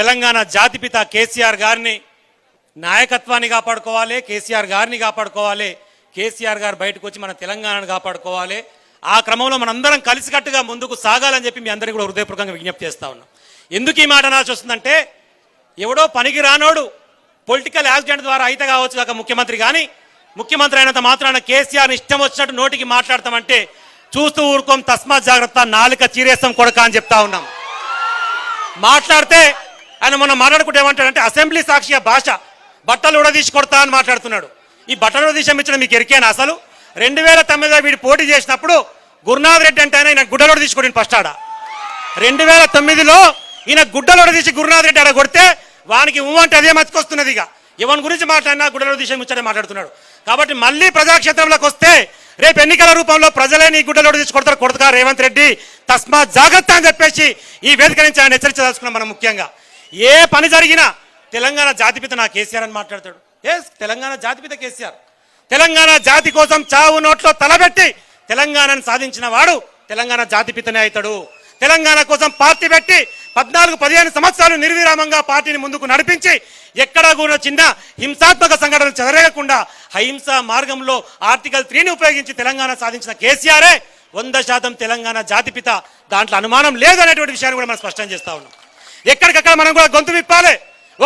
తెలంగాణ జాతిపిత కేసీఆర్ గారిని నాయకత్వాన్ని కాపాడుకోవాలి కేసీఆర్ గారిని కాపాడుకోవాలి కేసీఆర్ గారు బయటకు వచ్చి మన తెలంగాణను కాపాడుకోవాలి. ఆ క్రమంలో మనందరం కలిసికట్టుగా ముందుకు సాగాలని చెప్పి మీ అందరికీ కూడా హృదయపూర్వకంగా విజ్ఞప్తి చేస్తా ఉన్నాం. ఎందుకు ఈ మాట అనాల్సి వస్తుందంటే ఎవడో పనికి రానోడు పొలిటికల్ యాక్సిడెంట్ ద్వారా అయితే కావచ్చు కాక ముఖ్యమంత్రి కానీ ముఖ్యమంత్రి అయినంత మాత్రాన కేసీఆర్ ఇష్టం వచ్చినట్టు నోటికి మాట్లాడతామంటే చూస్తూ ఊరుకోం తస్మాత్ జాగ్రత్త నాలుక చీరేస్తాం కొడక అని చెప్తా ఉన్నాం. మాట్లాడితే ఆయన మొన్న మాట్లాడుకుంటే ఏమంటాడంటే అసెంబ్లీ సాక్షియ భాష బట్టలు ఉడదీసి కొడతా అని మాట్లాడుతున్నాడు. ఈ బట్టలు ఉడదీసి ఇచ్చిన మీకు ఎరికేనా అసలు? రెండు వేల తొమ్మిదిలో వీడు పోటీ చేసినప్పుడు గురునాథ్ రెడ్డి అంటే ఆయన గుడ్డలోడ తీసుకోండి ఫస్ట్ ఆడ. రెండు వేల తొమ్మిదిలో ఈయన గుడ్డలోడ తీసి గురునాథ్ రెడ్డి ఆడ కొడితే వానికి ఊ అంటే అదే మతికొస్తున్నది ఇక. ఎవరి గురించి మాట్లాడినా గుడ్డలోడు తీసి ముచ్చటే మాట్లాడుతున్నాడు. కాబట్టి మళ్ళీ ప్రజాక్షేత్రంలోకి వస్తే రేపు ఎన్నికల రూపంలో ప్రజలే నీ గుడ్డలోడు తీసి కొడతారు. కొడతా రేవంత్ రెడ్డి తస్మాత్ జాగ్రత్త అని చెప్పేసి ఈ వేదిక నుంచి ఆయన హెచ్చరించదలుచుకున్నాం మనం ముఖ్యంగా. ఏ పని జరిగినా తెలంగాణ జాతిపిత నా కేసీఆర్ అని మాట్లాడతాడు. ఎస్ తెలంగాణ జాతిపిత కేసీఆర్. తెలంగాణ జాతి కోసం చావు నోట్లో తలబెట్టి తెలంగాణను సాధించిన వాడు తెలంగాణ జాతిపితనే అవుతాడు. తెలంగాణ కోసం పార్టీ పెట్టి పద్నాలుగు పదిహేను సంవత్సరాలు నిర్విరామంగా పార్టీని ముందుకు నడిపించి ఎక్కడా కూడా చిన్న హింసాత్మక సంఘటనలు చెదరేయకుండా అహింస మార్గంలో ఆర్టికల్ త్రీని ఉపయోగించి తెలంగాణ సాధించిన కేసీఆరే వంద శాతం తెలంగాణ జాతిపిత దాంట్లో అనుమానం లేదు అనేటువంటి విషయాన్ని కూడా మనం స్పష్టం చేస్తా ఉన్నాం. ఎక్కడికక్కడ మనం కూడా గొంతు విప్పాలి.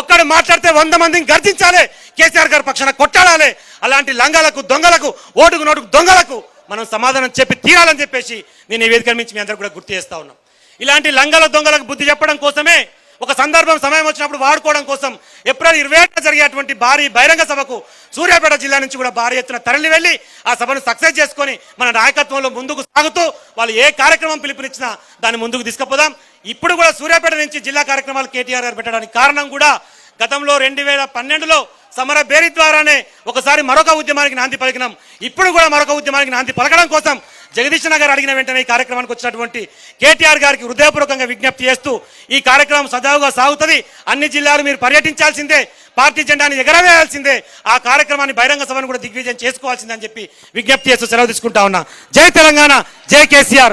ఒక్కడు మాట్లాడితే వంద మందిని గర్జించాలి. కేసీఆర్ గారి పక్షాన కొట్టాడాలి. అలాంటి లంగాలకు దొంగలకు ఓటుకు నోటుకు దొంగలకు మనం సమాధానం చెప్పి తీరాలని చెప్పేసి నేను ఈ వేదిక నుంచి మీ అందరూ కూడా గుర్తు చేస్తా ఉన్నాం. ఇలాంటి లంగాల దొంగలకు బుద్ధి చెప్పడం కోసమే ఒక సందర్భం సమయం వచ్చినప్పుడు వాడుకోవడం కోసం ఏప్రిల్ ఇరవై ఏడున జరిగేటువంటి భారీ బహిరంగ సభకు సూర్యాపేట జిల్లా నుంచి కూడా భారీ ఎత్తున తరలి వెళ్ళి ఆ సభను సక్సెస్ చేసుకొని మన నాయకత్వంలో ముందుకు సాగుతూ వాళ్ళు ఏ కార్యక్రమం పిలుపునిచ్చినా దాన్ని ముందుకు తీసుకుపోదాం. ఇప్పుడు కూడా సూర్యాపేట నుంచి జిల్లా కార్యక్రమాలు కేటీఆర్ గారు పెట్టడానికి కారణం కూడా గతంలో రెండు వేల పన్నెండులో సమర బేరి ద్వారానే ఒకసారి మరొక ఉద్యమానికి నాంది పలికినాం. ఇప్పుడు కూడా మరొక ఉద్యమానికి నాంది పలకడం కోసం జగదీష్ నగర్ అడిగిన వెంటనే ఈ కార్యక్రమానికి వచ్చినటువంటి కేటీఆర్ గారికి హృదయపూర్వకంగా విజ్ఞప్తి చేస్తూ ఈ కార్యక్రమం సజావుగా సాగుతుంది. అన్ని జిల్లాలు మీరు పర్యటించాల్సిందే. పార్టీ జెండాని ఎగరవేయాల్సిందే. ఆ కార్యక్రమాన్ని బహిరంగ సభను కూడా దిగ్విజయం చేసుకోవాల్సిందే అని చెప్పి విజ్ఞప్తి చేస్తూ సెలవు తీసుకుంటా ఉన్నా. జై తెలంగాణ జై కేసీఆర్.